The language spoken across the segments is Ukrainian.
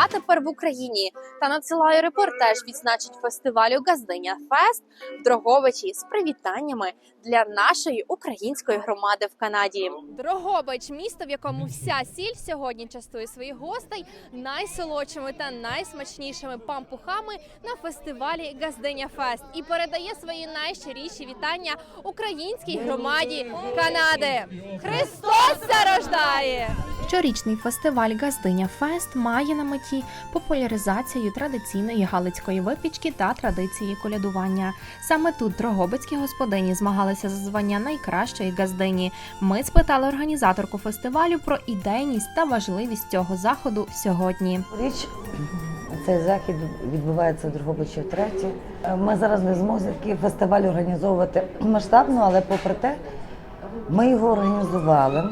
Я тепер в Україні. Та надсилаю репортаж відзначить фестивалю Газдиня Фест в Дроговичі з привітаннями для нашої української громади в Канаді. Дрогобич місто, в якому вся сіль сьогодні частує своїх гостей найсолодшими та найсмачнішими пампухами на фестивалі Газдиня Фест і передає свої найщиріші вітання українській громаді Канади. Христос се рождає! Щорічний фестиваль Газдиня Фест має на меті популяризацію традиційної галицької випічки та традиції колядування. Саме тут дрогобицькі господині змагалися за звання найкращої газдині. Ми спитали організаторку фестивалю про ідейність та важливість цього заходу сьогодні. Річ цей захід відбувається в Дрогобичі втретє. Ми зараз не зможемо такий фестиваль організовувати масштабно, але попри те, ми його організували.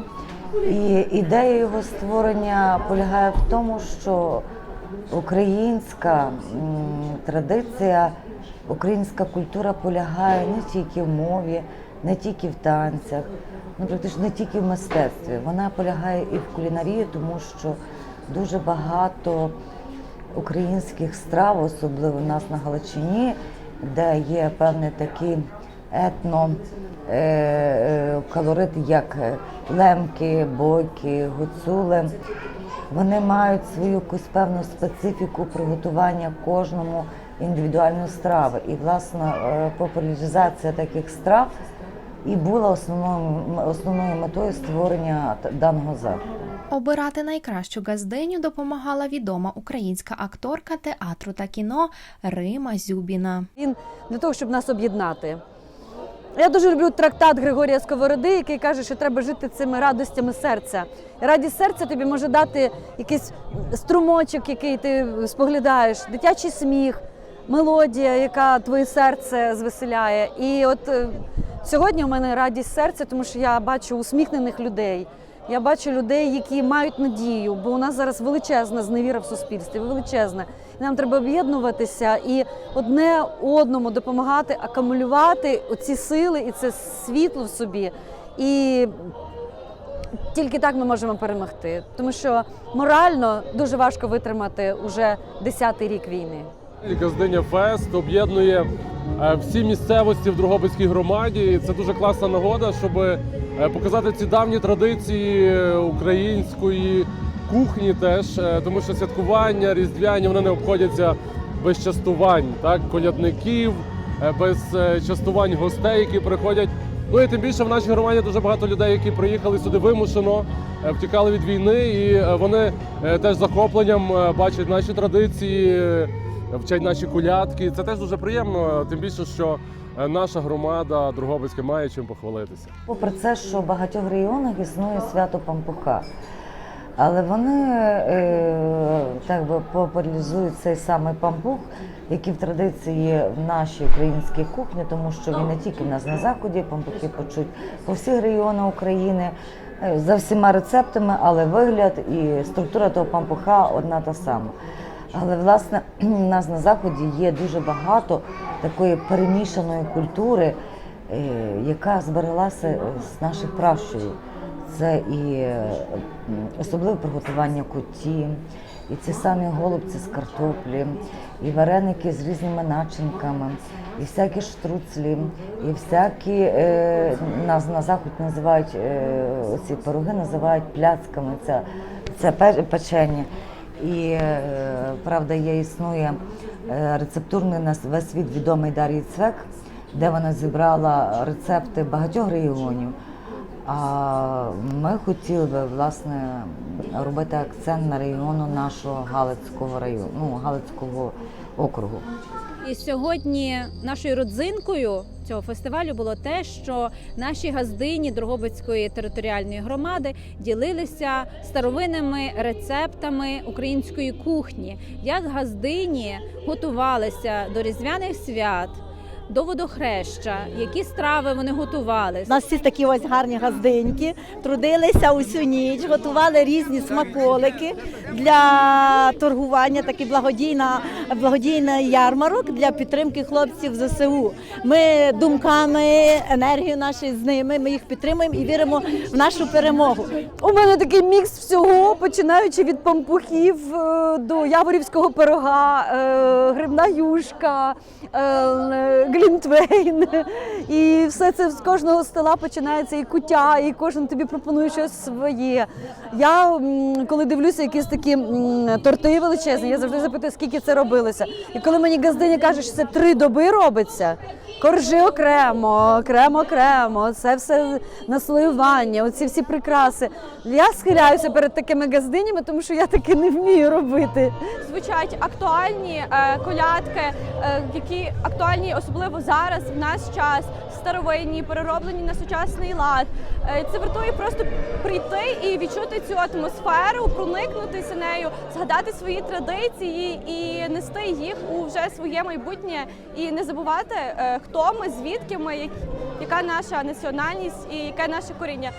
І ідея його створення полягає в тому, що українська традиція, українська культура полягає не тільки в мові, не тільки в танцях, ну практично не тільки в мистецтві. Вона полягає і в кулінарії, тому що дуже багато українських страв, особливо в нас на Галичині, де є певний такий етно е, е, як е, лемки, бойки, гуцули. Вони мають свою якусь певну специфіку приготування кожному індивідуальної страви. І власне е, популяризація таких страв і була основною основною метою створення даного заходу. Обирати найкращу газдиню допомагала відома українська акторка театру та кіно Рима Зюбіна. Він для того, щоб нас об'єднати. Я дуже люблю трактат Григорія Сковороди, який каже, що треба жити цими радостями серця. Радість серця тобі може дати якийсь струмочок, який ти споглядаєш, дитячий сміх, мелодія, яка твоє серце звеселяє. І от е, сьогодні у мене радість серця, тому що я бачу усміхнених людей. Я бачу людей, які мають надію, бо у нас зараз величезна зневіра в суспільстві, величезна. І нам треба об'єднуватися і одне одному допомагати акумулювати оці сили і це світло в собі. І тільки так ми можемо перемогти, тому що морально дуже важко витримати уже десятий рік війни. Газдиня Фест об'єднує е, всі місцевості в Дрогобицькій громаді. І Це дуже класна нагода, щоб е, показати ці давні традиції е, української кухні, теж тому що святкування різдвяні вони не обходяться без частувань, так колядників, без частувань гостей, які приходять. Ну і тим більше в нашій громаді дуже багато людей, які приїхали сюди вимушено, втікали від війни, і вони теж захопленням бачать наші традиції, вчать наші колядки. Це теж дуже приємно, тим більше, що е, наша громада Другобицька має чим похвалитися. Попри це, що в багатьох регіонах існує свято Пампуха. Але вони е, так би популяризують цей самий пампух, який в традиції є в нашій українській кухні, тому що він не тільки в нас на заході, пампухи почуть по всіх регіонах України е, за всіма рецептами, але вигляд і структура того пампуха одна та сама. Але власне у нас на заході є дуже багато такої перемішаної культури, е, яка збереглася з наших пращурів. Це і особливе приготування куті, і ці самі голубці з картоплі, і вареники з різними начинками, і всякі штруцлі, і всякі е, нас на заході називають е, ці пироги називають пляцками. Це, це печення. І е, правда, є існує е, рецептурний на весь світ відомий Дар'ї Цвек, де вона зібрала рецепти багатьох регіонів. А ми хотіли би власне робити акцент на регіону нашого Галицького району, ну Галицького округу. І сьогодні нашою родзинкою цього фестивалю було те, що наші газдині Дрогобицької територіальної громади ділилися старовинними рецептами української кухні, як газдині готувалися до різдвяних свят. До водохреща, які страви вони готували. У нас всі такі ось гарні газдиньки, трудилися усю ніч, готували різні смаколики для торгування, такий благодійна, благодійний ярмарок для підтримки хлопців ЗСУ. Ми думками, енергією нашою з ними, ми їх підтримуємо і віримо в нашу перемогу. У мене такий мікс всього, починаючи від пампухів е, до яворівського пирога, е, грибна юшка, е, глінтвейн. І все це з кожного стола починається і куття, і кожен тобі пропонує щось своє. Я коли дивлюся якісь такі торти величезні, я завжди запитую, скільки це робилося. І коли мені газдиня каже, що це три доби робиться. Коржи окремо, окремо, окремо, це все наслоювання, оці всі прикраси. Я схиляюся перед такими газдинями, тому що я таке не вмію робити. звучать актуальні е, колядки, е, які актуальні особливо зараз в наш час, старовинні, перероблені на сучасний лад. Е, це вартує просто прийти і відчути цю атмосферу, проникнутися нею, згадати свої традиції і нести їх у вже своє майбутнє, і не забувати, е, хто ми, звідки ми, як- яка наша національність і яке наше коріння.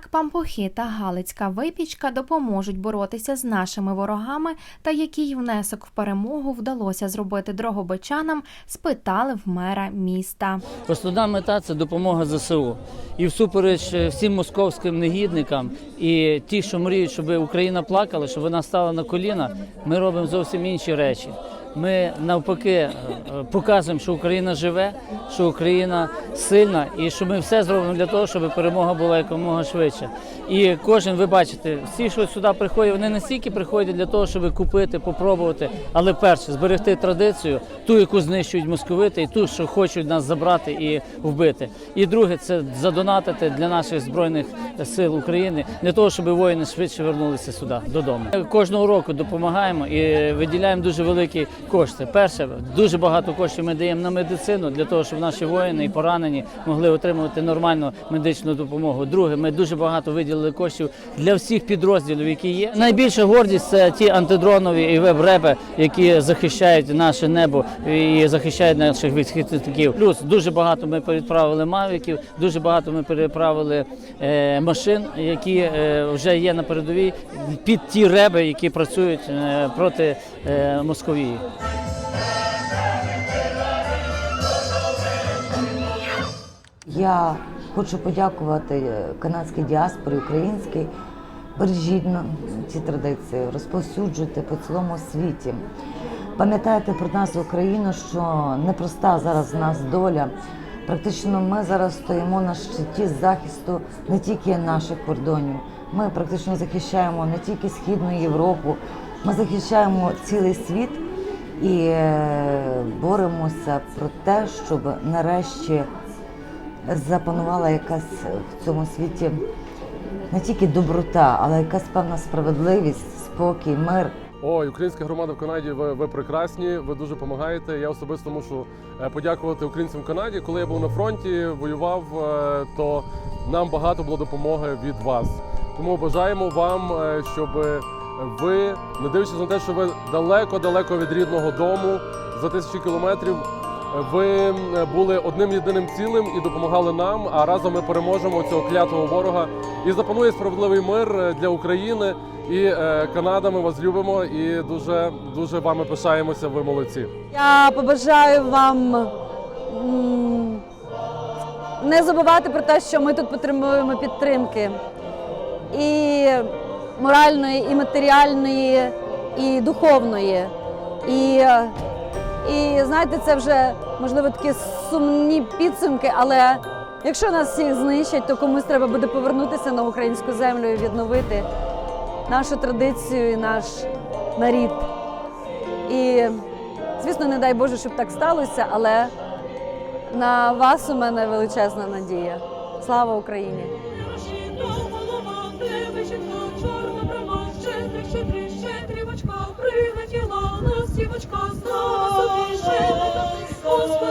Як пампухи та галицька випічка допоможуть боротися з нашими ворогами та який внесок в перемогу вдалося зробити дрогобичанам, спитали в мера міста. Основна мета це допомога ЗСУ. І всупереч е, всім московським негідникам і ті, що мріють, щоб Україна плакала, щоб вона стала на коліна, ми робимо зовсім інші речі. Ми навпаки е, показуємо, що Україна живе, що Україна сильна, і що ми все зробимо для того, щоб перемога була якомога швидше. І кожен, ви бачите, всі, що сюди приходять, вони не стільки приходять для того, щоб купити, попробувати, але перше зберегти традицію, ту, яку знищують московити, і ту, що хочуть нас забрати і вбити. І друге, це задонатити для наших збройних сил України для того, щоб воїни швидше вернулися сюди додому. Кожного року допомагаємо і виділяємо дуже великі кошти. Перше, дуже багато коштів ми даємо на медицину для того, щоб наші воїни і поранені могли отримувати нормальну медичну допомогу. Друге, ми дуже багато виділили коштів для всіх підрозділів, які є. Найбільша гордість це ті антидронові і веб-репи, які захищають наше небо і захищають наших військовиків. Плюс дуже багато ми переправили мавіків, дуже багато ми переправили е, машин, які е, вже є на передовій під ті реби, які працюють е, проти Московії. Я хочу подякувати е, канадській діаспорі українській. Бережіть ці традиції, розповсюджуйте по цілому світі. Пам'ятайте про нас, Україну, що непроста зараз нас доля. Практично ми зараз стоїмо на щиті захисту не тільки наших кордонів. Ми практично захищаємо не тільки Східну Європу, ми захищаємо цілий світ і е, боремося про те, щоб нарешті запанувала якась в цьому світі не тільки доброта, але якась певна справедливість, спокій, мир. Ой, українська громада в Канаді, ви, ви прекрасні, ви дуже допомагаєте. Я особисто мушу е, подякувати українцям в Канаді. Коли я був на фронті, воював, е, то нам багато було допомоги від вас. Тому бажаємо вам, щоб ви, не дивлячись на те, що ви далеко-далеко від рідного дому за тисячі кілометрів. Ви були одним єдиним цілим і допомагали нам. А разом ми переможемо цього клятого ворога. І запанує справедливий мир е, для України. І е, Канада, ми вас любимо і дуже дуже вами пишаємося. Ви молодці. Я побажаю вам не забувати про те, що ми тут потребуємо підтримки і моральної, і матеріальної, і духовної. І, і знаєте, це вже можливо такі сумні підсумки, але якщо нас всіх знищать, то комусь треба буде повернутися на українську землю і відновити нашу традицію і наш нарід. І Звісно, не дай Боже, щоб так сталося, але на вас у мене величезна надія. Слава Україні! Щедрівочка